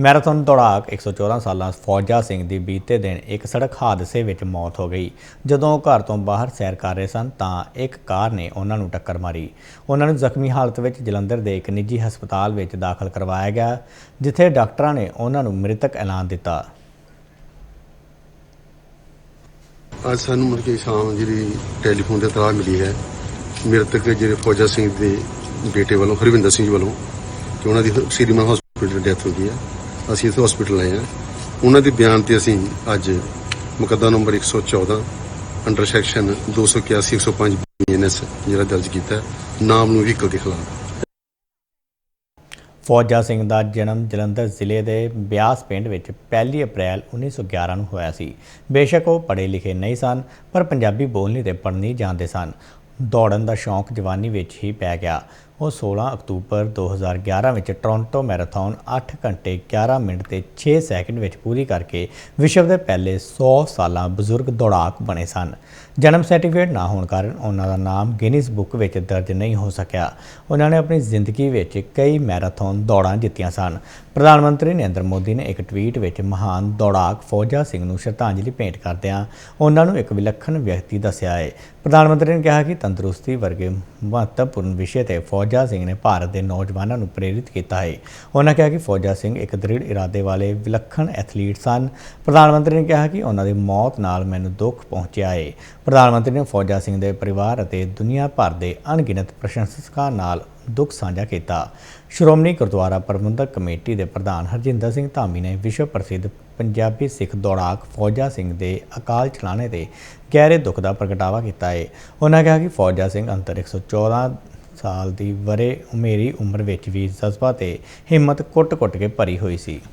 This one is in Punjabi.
ਮੈਰਾਥਨ ਦੌੜਾਕ 114 ਸਾਲਾਂ ਫੌਜਾ ਸਿੰਘ ਦੀ ਬੀਤੇ ਦਿਨ ਇੱਕ ਸੜਕ ਹਾਦਸੇ ਵਿੱਚ ਮੌਤ ਹੋ ਗਈ। ਜਦੋਂ ਉਹ ਘਰ ਤੋਂ ਬਾਹਰ ਸੈਰ ਕਰ ਰਹੇ ਸਨ ਤਾਂ ਇੱਕ ਕਾਰ ਨੇ ਉਹਨਾਂ ਨੂੰ ਟੱਕਰ ਮਾਰੀ। ਉਹਨਾਂ ਨੂੰ ਜ਼ਖਮੀ ਹਾਲਤ ਵਿੱਚ ਜਲੰਧਰ ਦੇ ਇੱਕ ਨਿੱਜੀ ਹਸਪਤਾਲ ਵਿੱਚ ਦਾਖਲ ਕਰਵਾਇਆ ਗਿਆ, ਜਿੱਥੇ ਡਾਕਟਰਾਂ ਨੇ ਉਹਨਾਂ ਨੂੰ ਮ੍ਰਿਤਕ ਐਲਾਨ ਦਿੱਤਾ। ਅੱਜ ਸਾਨੂੰ ਮੁੜ ਸ਼ਾਮ ਜਿਹੜੀ ਟੈਲੀਫੋਨ ਤੇ ਤਲਾਹ ਮਿਲੀ ਹੈ, ਮ੍ਰਿਤਕ ਜਿਹੜੇ ਫੌਜਾ ਸਿੰਘ ਦੇ ਬੇਟੇ ਵੱਲੋਂ ਹਰਵਿੰਦਰ ਸਿੰਘ ਵੱਲੋਂ ਕਿ ਉਹਨਾਂ ਦੀ ਸ਼੍ਰੀਮਨ ਹਸਪੀਟਲ ਡੈਥ ਹੋ ਗਈ ਹੈ। ਅਸੀਂ ਇੱਥੇ ਹਸਪੀਟਲ ਆਏ ਹਾਂ। ਉਹਨਾਂ ਦੇ ਬਿਆਨ ਤੇ ਅਸੀਂ ਅੱਜ ਮੁਕੱਦਮਾ ਨੰਬਰ 114 ਅੰਡਰ ਸੈਕਸ਼ਨ 281 105 ਬੀਐਨਐਸ ਜਿਹੜਾ ਦਰਜ ਕੀਤਾ ਨਾਮ ਨੂੰ ਵਹੀਕਲ ਦੇ ਖਿਲਾਫ। ਫੌਜਾ ਸਿੰਘ ਦਾ ਜਨਮ ਜਲੰਧਰ ਜ਼ਿਲ੍ਹੇ ਦੇ ਬਿਆਸ ਪਿੰਡ ਵਿੱਚ 1 ਅਪ੍ਰੈਲ 1911 ਨੂੰ ਹੋਇਆ ਸੀ। ਬੇਸ਼ੱਕ ਉਹ ਪੜ੍ਹੇ ਲਿਖੇ ਨਹੀਂ ਸਨ, ਪਰ ਪੰਜਾਬੀ ਬੋਲਣੀ ਤੇ ਪੜ੍ਹਨੀ ਜਾਣਦੇ ਸਨ। ਦੌੜਨ ਦਾ ਸ਼ੌਂਕ ਜਵਾਨੀ ਵਿੱਚ ਹੀ ਪੈ ਗਿਆ। ਉਹ 16 ਅਕਤੂਬਰ 2011 ਵਿੱਚ ਟੋਰਾਂਟੋ ਮੈਰਾਥਨ 8 ਘੰਟੇ 11 ਮਿੰਟ ਤੇ 6 ਸੈਕਿੰਡ ਵਿੱਚ ਪੂਰੀ ਕਰਕੇ ਵਿਸ਼ਵ ਦੇ ਪਹਿਲੇ 100 ਸਾਲਾਂ ਬਜ਼ੁਰਗ ਦੌੜਾਕ ਬਣੇ ਸਨ। ਜਨਮ ਸਰਟੀਫਿਕੇਟ ਨਾ ਹੋਣ ਕਾਰਨ ਉਹਨਾਂ ਦਾ ਨਾਮ ਗਿਨੀਜ਼ ਬੁੱਕ ਵਿੱਚ ਦਰਜ ਨਹੀਂ ਹੋ ਸਕਿਆ। ਉਹਨਾਂ ਨੇ ਆਪਣੀ ਜ਼ਿੰਦਗੀ ਵਿੱਚ ਕਈ ਮੈਰਾਥਨ ਦੌੜਾਂ ਜਿੱਤੀਆਂ ਸਨ। ਪ੍ਰਧਾਨ ਮੰਤਰੀ ਨਰਿੰਦਰ ਮੋਦੀ ਨੇ ਇੱਕ ਟਵੀਟ ਵਿੱਚ ਮਹਾਨ ਦੌੜਾਕ ਫੌਜਾ ਸਿੰਘ ਨੂੰ ਸ਼ਰਧਾਂਜਲੀ ਭੇਂਟ ਕਰਦਿਆਂ ਉਹਨਾਂ ਨੂੰ ਇੱਕ ਵਿਲੱਖਣ ਵਿਅਕਤੀ ਦੱਸਿਆ ਹੈ। ਪ੍ਰਧਾਨ ਮੰਤਰੀ ਨੇ ਕਿਹਾ ਕਿ ਤੰਦਰੁਸਤੀ ਵਰਗੇ ਮਹੱਤਵਪੂਰਨ ਵਿਸ਼ੇ ਤੇ ਫੌਜਾ ਸਿੰਘ ਨੇ ਭਾਰਤ ਦੇ ਨੌਜਵਾਨਾਂ ਨੂੰ ਪ੍ਰੇਰਿਤ ਕੀਤਾ ਹੈ। ਉਹਨਾਂ ਕਿਹਾ ਕਿ ਫੌਜਾ ਸਿੰਘ ਇੱਕ ਦ੍ਰਿੜ ਇਰਾਦੇ ਵਾਲੇ ਵਿਲੱਖਣ ਐਥਲੀਟ ਸਨ। ਪ੍ਰਧਾਨ ਮੰਤਰੀ ਨੇ ਕਿਹਾ ਕਿ ਉਹਨਾਂ ਦੀ ਮੌਤ ਨਾਲ ਮੈਨੂੰ ਦੁੱਖ ਪਹੁੰਚਿਆ ਹੈ। ਪ੍ਰਧਾਨ ਮੰਤਰੀ ਨੇ ਫੌਜਾ ਸਿੰਘ ਦੇ ਪਰਿਵਾਰ ਅਤੇ ਦੁਨੀਆ ਭਰ ਦੇ ਅਣਗਿਣਤ ਪ੍ਰਸ਼ੰਸਕਾਂ ਨਾਲ ਦੁੱਖ ਸਾਂਝਾ ਕੀਤਾ। ਸ਼੍ਰੋਮਣੀ ਗੁਰਦੁਆਰਾ ਪ੍ਰਬੰਧਕ ਕਮੇਟੀ ਦੇ ਪ੍ਰਧਾਨ ਹਰਜਿੰਦਰ ਸਿੰਘ ਧਾਮੀ ਨੇ ਵਿਸ਼ਵ ਪ੍ਰਸਿੱਧ ਪੰਜਾਬੀ ਸਿੱਖ ਦੌੜਾਕ ਫੌਜਾ ਸਿੰਘ ਦੇ ਅਕਾਲ ਚਲਾਣੇ ਤੇ ਗਹਿਰੇ ਦੁੱਖ ਦਾ ਪ੍ਰਗਟਾਵਾ ਕੀਤਾ ਹੈ ਉਹਨਾਂ ਕਿਹਾ ਕਿ ਫੌਜਾ ਸਿੰਘ ਅੰਤਰ 114 ਸਾਲ ਦੀ ਵਰੇ ਉਮੇਰੀ ਉਮਰ ਵਿੱਚ ਵੀ ਜਜ਼ਬਾ ਤੇ ਹਿੰਮਤ ਕੁੱਟ-ਕੁੱਟ ਕੇ ਭਰੀ ਹੋਈ ਸੀ।